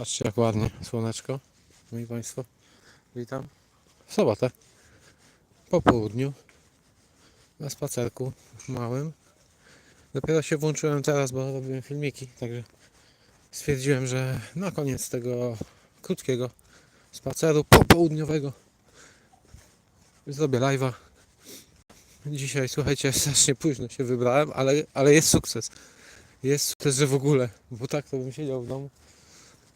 Patrzcie jak ładnie słoneczko. Moi Państwo, witam. W sobotę. Po południu. Na spacerku małym. Dopiero się włączyłem teraz, bo robiłem filmiki, także stwierdziłem, że na koniec tego krótkiego spaceru popołudniowego zrobię live'a. Dzisiaj, słuchajcie, strasznie późno się wybrałem, ale, ale jest sukces. Jest sukces, że w ogóle, bo tak to bym siedział w domu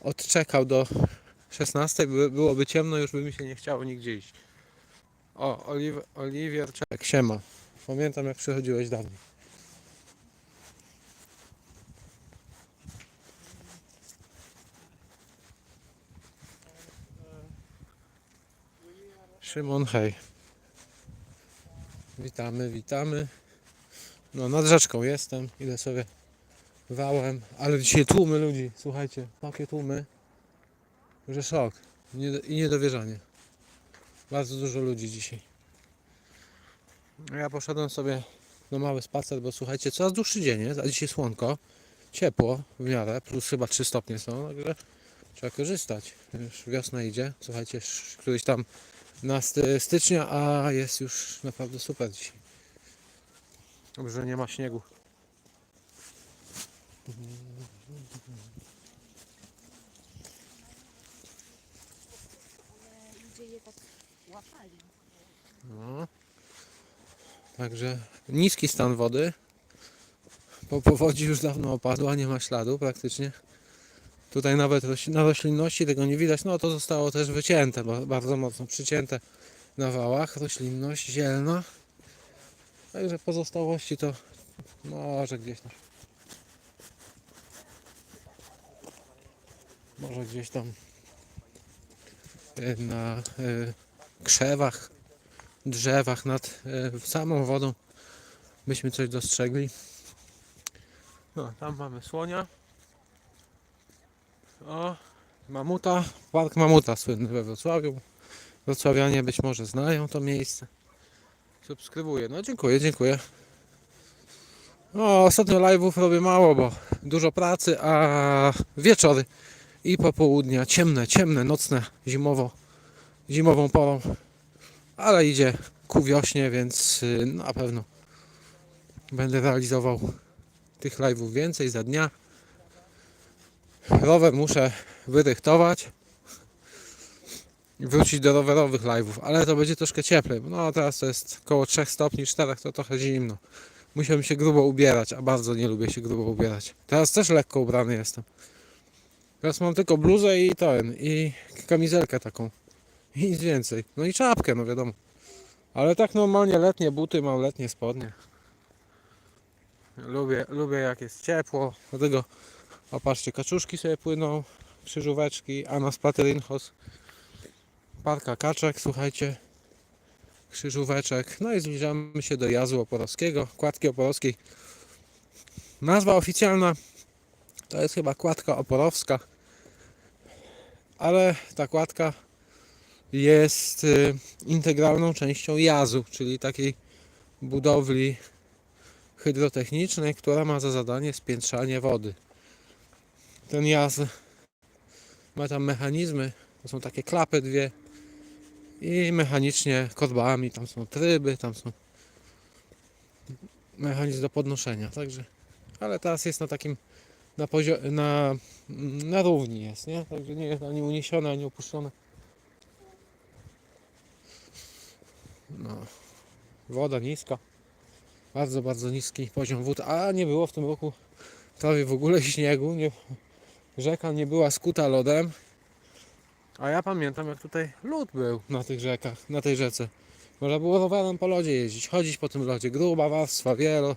odczekał do 16, by, byłoby ciemno, już by mi się nie chciało nigdzie iść. O, Oliw, Oliwier Czek, siema. Pamiętam jak przychodziłeś dawniej. Szymon, hej. Witamy, witamy. No, nad rzeczką jestem, idę sobie wałem, ale dzisiaj tłumy ludzi, słuchajcie, takie tłumy, że szok i niedowierzanie. Bardzo dużo ludzi dzisiaj. Ja poszedłem sobie na mały spacer, bo słuchajcie, coraz dłuższy dzień jest, a dzisiaj słonko, ciepło w miarę, plus chyba 3 stopnie są, także trzeba korzystać. Już wiosna idzie, słuchajcie, któryś tam na sty- stycznia, a jest już naprawdę super dzisiaj. Dobrze, nie ma śniegu. Ludzie je tak łapali. No. Także niski stan wody. Po powodzi już dawno opadła, nie ma śladu praktycznie. Tutaj nawet na roślinności tego nie widać. No to zostało też wycięte, ba- bardzo mocno przycięte na wałach. Roślinność zielona. Także pozostałości to może gdzieś tam. Może gdzieś tam y, na y, krzewach drzewach nad e, samą wodą byśmy coś dostrzegli. No, tam mamy słonia. O, mamuta, park mamuta słynny we Wrocławiu. Wrocławianie być może znają to miejsce. Subskrybuję. No dziękuję, dziękuję. O, ostatnio live'ów robię mało, bo dużo pracy, a wieczory i popołudnia ciemne, ciemne, nocne, zimowo, zimową porą ale idzie ku wiośnie, więc y, na pewno będę realizował tych live'ów więcej za dnia. Rower muszę wyrychtować i wrócić do rowerowych live'ów, ale to będzie troszkę cieplej, no teraz to jest około 3 stopni, 4 to trochę zimno. Musiałem się grubo ubierać, a bardzo nie lubię się grubo ubierać. Teraz też lekko ubrany jestem. Teraz mam tylko bluzę i ten, i kamizelkę taką. I nic więcej. No i czapkę, no wiadomo. Ale tak normalnie letnie buty mam, letnie spodnie. Lubię, lubię jak jest ciepło. Dlatego, o patrzcie, kaczuszki sobie płyną, krzyżóweczki, Anas Paterinhos, parka kaczek, słuchajcie, krzyżóweczek. No i zbliżamy się do jazu oporowskiego, kładki oporowskiej. Nazwa oficjalna to jest chyba kładka oporowska, ale ta kładka jest y, integralną częścią jazu, czyli takiej budowli hydrotechnicznej, która ma za zadanie spiętrzanie wody. Ten jaz ma tam mechanizmy, to są takie klapy dwie i mechanicznie korbami, tam są tryby, tam są mechanizm do podnoszenia, także ale teraz jest na takim na, na, na równi jest, nie? Także nie jest ani uniesione, ani opuszczone. No. Woda niska. Bardzo, bardzo niski poziom wód, a nie było w tym roku prawie w ogóle śniegu. Nie, rzeka nie była skuta lodem. A ja pamiętam jak tutaj lód był na tych rzekach, na tej rzece. Można było rowerem po lodzie jeździć, chodzić po tym lodzie. Gruba warstwa, wielo,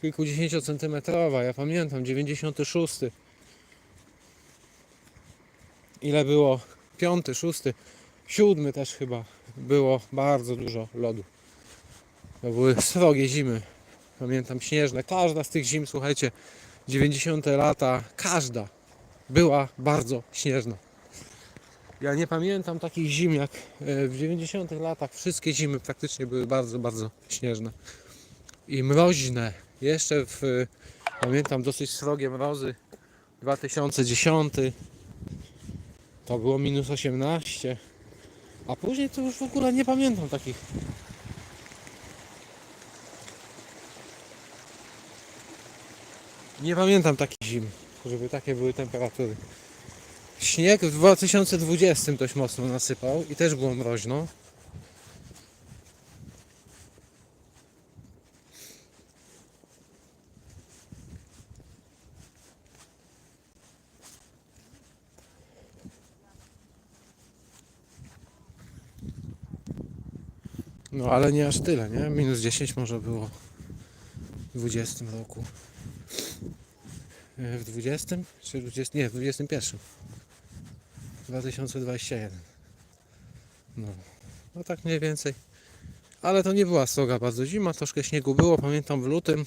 kilkudziesięciocentymetrowa. Ja pamiętam, 96. Ile było? Piąty, szósty, siódmy też chyba było bardzo dużo lodu. To były srogie zimy. Pamiętam śnieżne. Każda z tych zim, słuchajcie, 90 lata, każda była bardzo śnieżna. Ja nie pamiętam takich zim jak e, w 90 latach. Wszystkie zimy praktycznie były bardzo, bardzo śnieżne. I mroźne. Jeszcze w, pamiętam dosyć srogie mrozy. 2010. To było minus 18. A później to już w ogóle nie pamiętam takich. Nie pamiętam takich zim, żeby takie były temperatury. Śnieg w 2020 dość mocno nasypał i też było mroźno. No ale nie aż tyle, nie? Minus 10 może było w 20 roku. E, W 20 czy 20? Nie, w 21. 2021. No. no tak mniej więcej. Ale to nie była sroga bardzo zima, troszkę śniegu było, pamiętam w lutym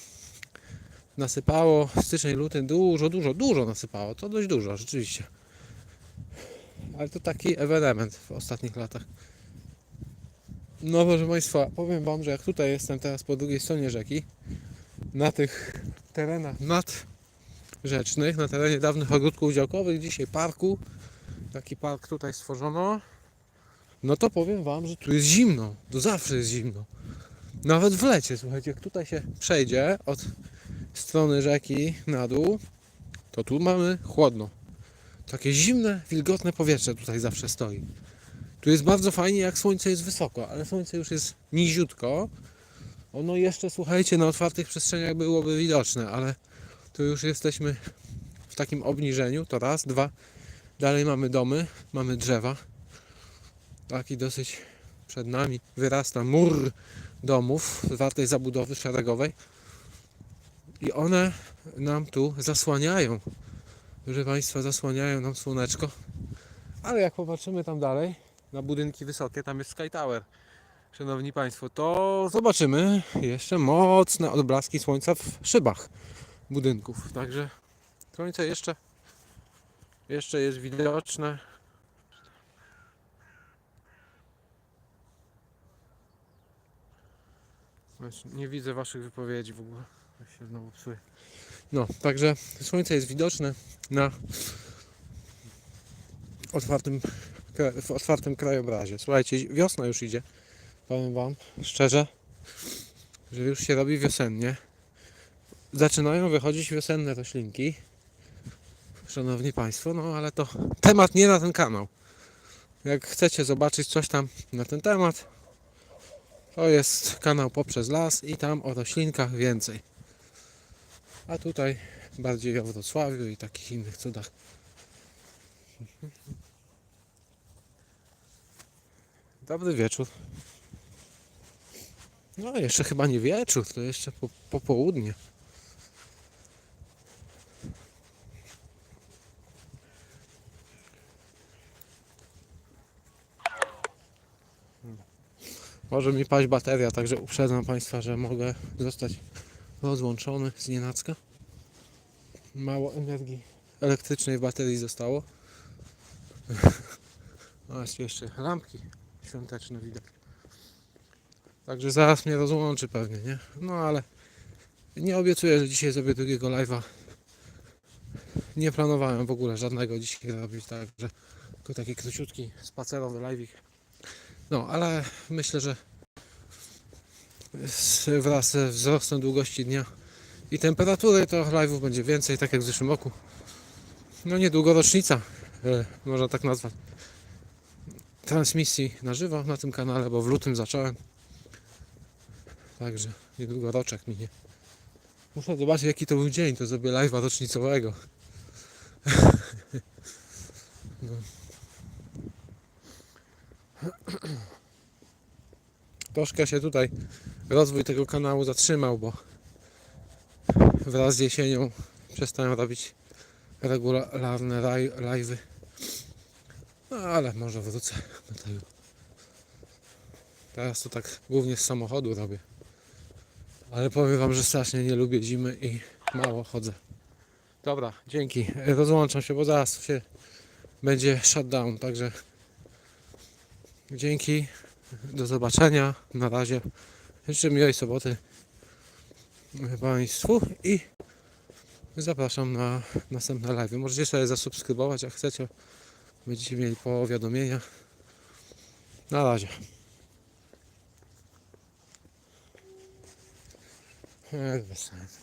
nasypało, styczeń, luty dużo, dużo, dużo nasypało, to dość dużo rzeczywiście. Ale to taki ewenement w ostatnich latach. No proszę Państwa, powiem Wam, że jak tutaj jestem teraz po drugiej stronie rzeki, na tych terenach nadrzecznych, na terenie dawnych ogródków działkowych, dzisiaj parku, taki park tutaj stworzono, no to powiem Wam, że tu jest zimno, to zawsze jest zimno. Nawet w lecie, słuchajcie, jak tutaj się przejdzie od strony rzeki na dół, to tu mamy chłodno. Takie zimne, wilgotne powietrze tutaj zawsze stoi. Tu jest bardzo fajnie, jak słońce jest wysoko, ale słońce już jest niziutko. Ono jeszcze, słuchajcie, na otwartych przestrzeniach byłoby widoczne, ale tu już jesteśmy w takim obniżeniu. To raz, dwa. Dalej mamy domy, mamy drzewa. Taki dosyć przed nami wyrasta mur domów zwartej zabudowy szeregowej. I one nam tu zasłaniają. Proszę Państwa, zasłaniają nam słoneczko. Ale jak popatrzymy tam dalej, na budynki wysokie, tam jest Sky Tower. Szanowni Państwo, to zobaczymy jeszcze mocne odblaski słońca w szybach budynków. Także słońce jeszcze, jeszcze jest widoczne. Znaczy, Nie widzę Waszych wypowiedzi w ogóle. Ja się znowu psuję. No, także słońce jest widoczne na otwartym w otwartym krajobrazie. Słuchajcie, wiosna już idzie. Powiem Wam szczerze, że już się robi wiosennie. Zaczynają wychodzić wiosenne roślinki. Szanowni Państwo, no ale to temat nie na ten kanał. Jak chcecie zobaczyć coś tam na ten temat, to jest kanał Poprzez Las i tam o roślinkach więcej. A tutaj bardziej o Wrocławiu i takich innych cudach. Dobry wieczór. No jeszcze chyba nie wieczór, to jeszcze po, popołudnie. Może mi paść bateria, także uprzedzam Państwa, że mogę zostać rozłączony z nienacka. Mało energii elektrycznej w baterii zostało. A jest jeszcze lampki świąteczne widać. Także zaraz mnie rozłączy pewnie, nie? No ale nie obiecuję, że dzisiaj zrobię drugiego live'a. Nie planowałem w ogóle żadnego dzisiaj robić, także tylko taki króciutki spacerowy live'ik. No, ale myślę, że wraz ze wzrostem długości dnia i temperatury to live'ów będzie więcej, tak jak w zeszłym roku. No niedługo rocznica, e, można tak nazwać transmisji na żywo na tym kanale, bo w lutym zacząłem. Także niedługo roczek minie. Muszę zobaczyć jaki to był dzień, to zrobię live'a rocznicowego. no. Troszkę się tutaj rozwój tego kanału zatrzymał, bo wraz z jesienią przestałem robić regularne live'y. No ale może wrócę do tego. Teraz to tak głównie z samochodu robię. Ale powiem wam, że strasznie nie lubię zimy i mało chodzę. Dobra, dzięki. Rozłączam się, bo zaraz się będzie shutdown, także dzięki. Do zobaczenia. Na razie. Życzę miłej soboty Państwu i zapraszam na następne live. Możecie sobie zasubskrybować, jak chcecie Będziecie mieli powiadomienia. Na razie. Jak bez sensu.